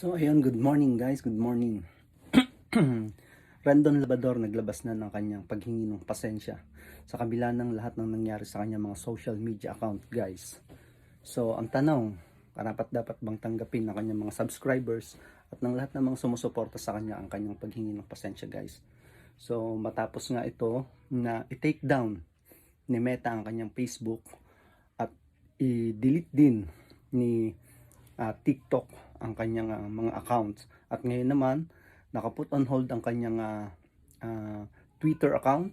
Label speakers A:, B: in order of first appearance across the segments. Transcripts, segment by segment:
A: So ayun, good morning guys, good morning. Randon Labador naglabas na ng kanyang paghingi ng pasensya sa kabila ng lahat ng nangyari sa kanyang mga social media account guys. So ang tanong, karapat dapat bang tanggapin ng kanyang mga subscribers at ng lahat ng mga sumusuporta sa kanya ang kanyang paghingi ng pasensya guys. So matapos nga ito na i-take down ni Meta ang kanyang Facebook at i-delete din ni ah, TikTok ang kanyang ah, mga accounts. At ngayon naman, nakaput on hold ang kanyang ah, ah, Twitter account.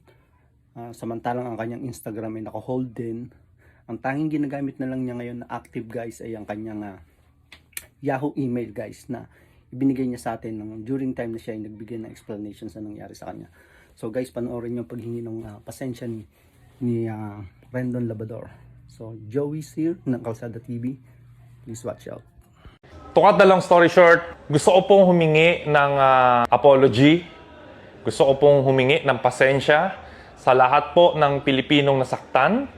A: Ah, samantalang ang kanyang Instagram ay naka-hold din. Ang tanging ginagamit na lang niya ngayon na active guys ay ang kanyang ah, Yahoo email guys na ibinigay niya sa atin nung during time na siya ay nagbigay ng explanation sa nangyari sa kanya. So guys, panoorin ang paghingi ng ah, pasensya ni, ni ah, Rendon Labador. So Joey's here ng Kalsada TV. Please watch out.
B: To cut the long story short, gusto ko pong humingi ng ah, apology. Gusto ko pong humingi ng pasensya sa lahat po ng Pilipinong nasaktan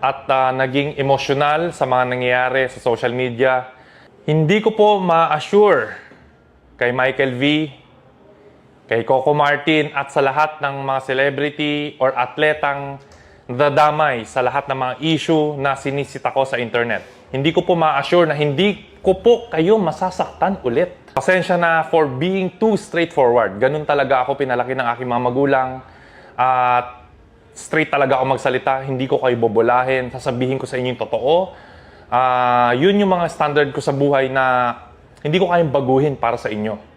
B: at ah, naging emosyonal sa mga nangyayari sa social media. Hindi ko po ma-assure kay Michael V, kay Coco Martin at sa lahat ng mga celebrity or atletang dadamay sa lahat ng mga issue na sinisita ko sa internet. Hindi ko po ma-assure na hindi ko po kayo masasaktan ulit. Pasensya na for being too straightforward. Ganun talaga ako pinalaki ng aking mga magulang. At straight talaga ako magsalita. Hindi ko kayo bobolahin. Sasabihin ko sa inyo yung totoo. Ah, yun yung mga standard ko sa buhay na hindi ko kayang baguhin para sa inyo.